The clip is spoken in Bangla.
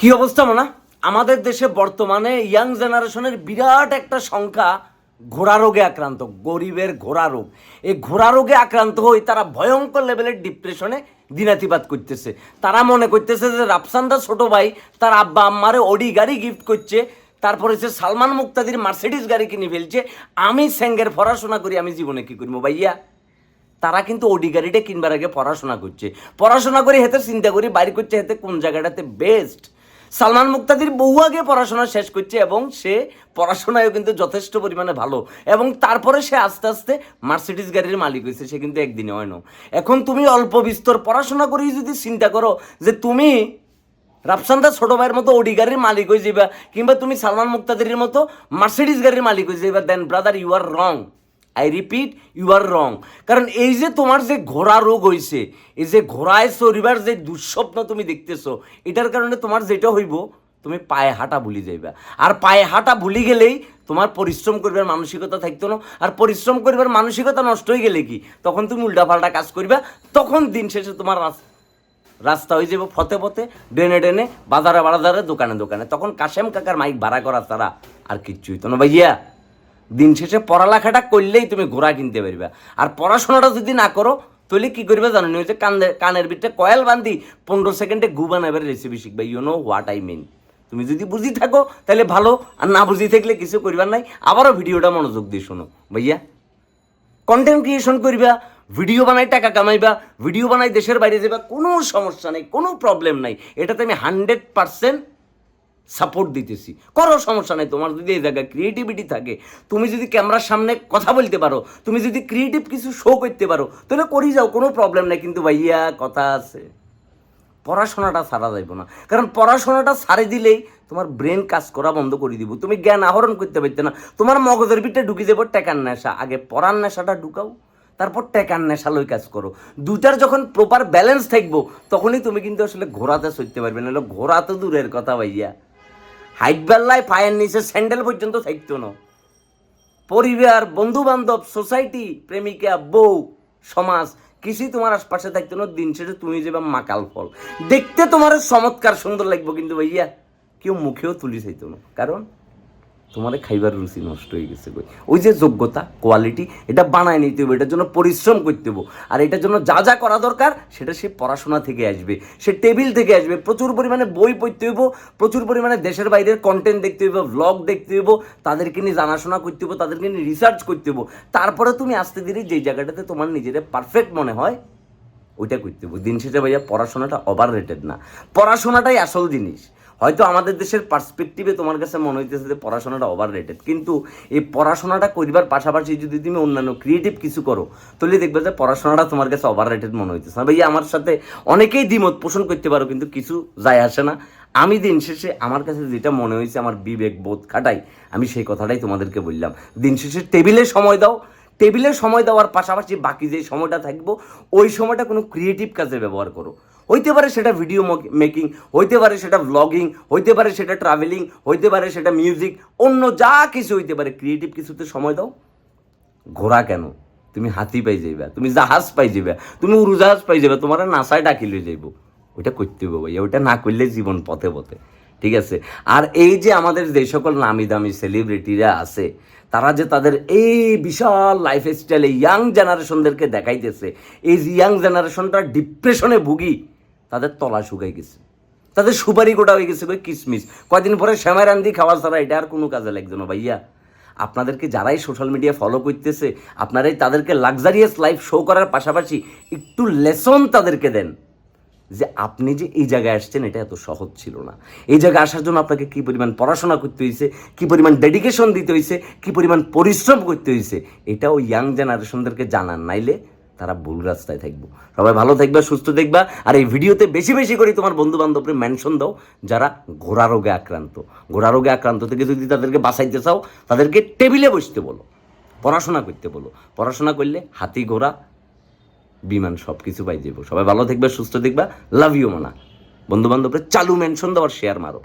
কি অবস্থা, মনে? আমাদের দেশে বর্তমানে ইয়াং জেনারেশনের বিরাট একটা সংখ্যা ঘোড়া রোগে আক্রান্ত, গরিবের ঘোড়া রোগ। এই ঘোড়া রোগে আক্রান্ত হয়ে তারা ভয়ঙ্কর লেভেলের ডিপ্রেশনে দিনাতিপাত করতেছে। তারা মনে করতেছে যে রাফসান্দা ছোট ভাই, তার আব্বা আম্মারে অডি গাড়ি গিফট করছে, তারপরে সে সালমান মুক্তাদির মার্সিডিস গাড়ি কিনে ফেলছে। আমি স্যাঙ্গের পড়াশোনা করি, আমি জীবনে কি করব ভাইয়া? তারা কিন্তু ওডি গাড়িটা কিনবার আগে পড়াশোনা করছে। পড়াশোনা করে হেতে চিন্তা করি, বাড়ি করছে হেতে কোন জায়গাটাতে বেস্ট সালমান মুক্তাদির বহু আগে পড়াশোনা শেষ করছে এবং সে পড়াশোনায়ও কিন্তু যথেষ্ট পরিমাণে ভালো। এবং তারপরে সে আস্তে আস্তে মার্সিডিস গাড়ির মালিক হয়েছে, সে কিন্তু একদিনে হয় না এখন তুমি অল্প বিস্তর পড়াশোনা করেই যদি চিন্তা করো যে তুমি রাফসান্দা ছোট ভাইয়ের মতো ওডি গাড়ির মালিক হয়ে যাবা কিংবা তুমি সালমান মুক্তাদির মতো মার্সিডিস গাড়ির মালিক হয়ে যাবা then brother you are wrong I repeat you are wrong কারণ এই যে তোমার যে ঘোড়া রোগ হয়েছে এই যে ঘোড়ায় চরিবার যে দুঃস্বপ্ন তুমি দেখতেছো, এটার কারণে তোমার যেটা হইব, তুমি পায়ে হাঁটা ভুলি যাইবা। আর পায়ে হাঁটা ভুলি গেলেই তোমার পরিশ্রম করবার মানসিকতা থাকতো না। আর পরিশ্রম করবার মানসিকতা নষ্ট হয়ে গেলে কি? তখন তুমি উল্টাপাল্টা কাজ করবা, তখন দিন শেষে তোমার রাস- রাস্তা হয়ে যাবে ফতে ফতে ডেনে ডেনে বাজারে বাজারে, দোকানে দোকানে। তখন কাশেম কাকার মাইক ভাড়া করা তারা আর কিচ্ছু হইতো না ভাইয়া। দিন শেষে পড়ালেখাটা করলেই তুমি ঘোড়া কিনতে পারবে। আর পড়াশোনাটা যদি না করো, তাহলে কি করবে জানো? নি? যে কানে কানের ভিতরে কয়েল বান্ধি পনেরো সেকেন্ডে গু বানাবার রেসিপি শিখবে। You know what I mean তুমি যদি বুঝি থাকো, তাহলে ভালো। আর না বুঝি থাকলে কিছু করবার নাই। আবারও ভিডিওটা মনোযোগ দিয়ে শোনো। ভাইয়া কন্টেন্ট ক্রিয়েশন করবা ভিডিও বানাই টাকা কামাইবা ভিডিও বানাই দেশের বাইরে যাবা কোনো সমস্যা নেই, কোনো প্রবলেম নাই। এটাতে আমি হান্ড্রেড পারসেন্ট সাপোর্ট দিতেছি। করো, সমস্যা নেই, তোমার যদি এই জায়গায় ক্রিয়েটিভিটি থাকে, তুমি যদি ক্যামেরার সামনে কথা বলতে পারো, তুমি যদি ক্রিয়েটিভ কিছু শো করতে পারো, তাহলে করি যাও, কোনো প্রবলেম নেই, কিন্তু ভাইয়া, কথা আছে। পড়াশোনাটা সারা যাইব না। কারণ পড়াশোনাটা সারে দিলেই তোমার ব্রেন কাজ করা বন্ধ করে দিব। তুমি জ্ঞান আহরণ করতে পারতে না। তোমার মগজের ভিতরে ঢুকে যাব টেকার নেশা। আগে পড়ার নেশাটা ঢুকাও, তারপর টেকার নেশা লই কাজ করো। দুটার যখন প্রপার ব্যালেন্স থাকব, তখনই তুমি কিন্তু আসলে ঘোরাতে সইতে পারবে না। ঘোরা তো দূরের কথা ভাইয়া। হাইট বেল্লায় পায়ের নিচে স্যান্ডেল পর্যন্ত থাকতো না। পরিবার বন্ধু বান্ধব সোসাইটি, প্রেমিকা, বউ, সমাজ, কিছুই তোমার আশপাশে থাকতো না। দিন শেষে তুমি যেবা মাকাল ফল। দেখতে তোমার চমৎকার সুন্দর লাগবে কিন্তু ভাইয়া, কেউ মুখেও তুলি চাইতো না। কারণ তোমার খাইবার রুচি নষ্ট হয়ে গেছে কই? ওই যে যোগ্যতা কোয়ালিটি এটা বানায় নিতে হবে, এটার জন্য পরিশ্রম করতে হবে। আর এটার জন্য যা যা করা দরকার, সেটা সে পড়াশোনা থেকে আসবে, সে টেবিল থেকে আসবে, প্রচুর পরিমাণে বই পড়তে হইব, প্রচুর পরিমাণে দেশের বাইরের কন্টেন্ট দেখতে হইব ভ্লগ দেখতে হইব, তাদেরকে নিয়ে জানাশোনা করতে হইব, তাদেরকে নিয়ে রিসার্চ করতে হইব। তারপরে তুমি আস্তে ধীরে যেই জায়গাটাতে তোমার নিজের পারফেক্ট মনে হয়, ওইটা করতে হবে দিন শেষে ভাইয়া পড়াশোনাটা ওভার রেটেড না। পড়াশোনাটাই আসল জিনিস। হয়তো আমাদের দেশের পার্সপেক্টিভে তোমার কাছে মনে হইতেছে যে পড়াশোনাটা ওভার রেটেড কিন্তু এই পড়াশোনাটা করিবার পাশাপাশি যদি তুমি অন্যান্য ক্রিয়েটিভ কিছু করো, তাহলে দেখবে যে পড়াশোনাটা তোমার কাছে ওভার রেটেড মনে হইতেছে। না ভাইয়া, আমার সাথে অনেকেই দ্বিমত পোষণ করতে পারো, কিন্তু কিছু যায় আসে না। আমি দিন শেষে আমার কাছে যেটা মনে হয়েছে আমার বিবেক বোধ খাটাই, আমি সেই কথাটাই তোমাদেরকে বললাম। দিন শেষে টেবিলে সময় দাও। টেবিলে সময় দেওয়ার পাশাপাশি বাকি যে সময়টা থাকব, ওই সময়টা কোনো ক্রিয়েটিভ কাজে ব্যবহার করো। হইতে পারে সেটা ভিডিও মেকিং হইতে পারে সেটা ব্লগিং হইতে পারে সেটা ট্রাভেলিং হইতে পারে সেটা মিউজিক অন্য যা কিছু হইতে পারে ক্রিয়েটিভ কিছুতে সময় দাও। ঘোরা কেন? তুমি হাতি পাই যাইবা, তুমি জাহাজ পাই যাবা তুমি উড়োজাহাজ পাই যাবা তোমার নাসায় ডাকি লই যাইব। ওইটা করতে হবে ভাইয়া, ওইটা না করলে জীবন পথে পথে, ঠিক আছে? আর এই যে আমাদের যে সকল নামি দামি সেলিব্রিটিরা আছে, তারা যে তাদের এই বিশাল লাইফ স্টাইলে ইয়াং জেনারেশনদেরকে দেখাইতেছে, এই ইয়াং জেনারেশনটা ডিপ্রেশনে ভুগি তাদের তলা শুকাই গেছে। তাদের সুপারি গোটা হয়ে গেছে কিসমিস। কয়দিন পরে শ্যামাই রান্দি খাওয়া ছাড়া, এটা আর কোনো কাজে লাগছে না ভাইয়া। আপনাদেরকে যারাই সোশ্যাল মিডিয়া ফলো করতেছে, আপনারাই তাদেরকে লাক্সারিয়াস লাইফ শো করার পাশাপাশি একটু লেসন তাদেরকে দেন। যে আপনি যে এই জায়গায় আসছেন, এটা এত সহজ ছিল না। এই জায়গায় আসার জন্য আপনাকে কি পরিমাণ পড়াশোনা করতে হয়েছে কি পরিমাণ ডেডিকেশন দিতে হয়েছে কি পরিমাণ পরিশ্রম করতে হয়েছে এটাও ইয়াং জেনারেশনদেরকে জানান। নাইলে তারা ভুল রাস্তায় থাকব। সবাই ভালো থাকবা, সুস্থ দেখবা আর এই ভিডিওতে বেশি বেশি করে তোমার বন্ধু বান্ধবকে মেনশন দাও যারা ঘোড়া রোগে আক্রান্ত। ঘোড়া রোগে আক্রান্ত থেকে যদি তাদেরকে বাঁচাইতে চাও, তাদেরকে টেবিলে বসতে বলো, পড়াশোনা করতে বলো। পড়াশোনা করলে হাতি, ঘোড়া, বিমান সব কিছু পাই যাব সবাই ভালো থাকবে, সুস্থ দেখবা লাভ ইউ মানা। বন্ধু বান্ধবরা চালু মেনশন দেওয়ার শেয়ার মারো।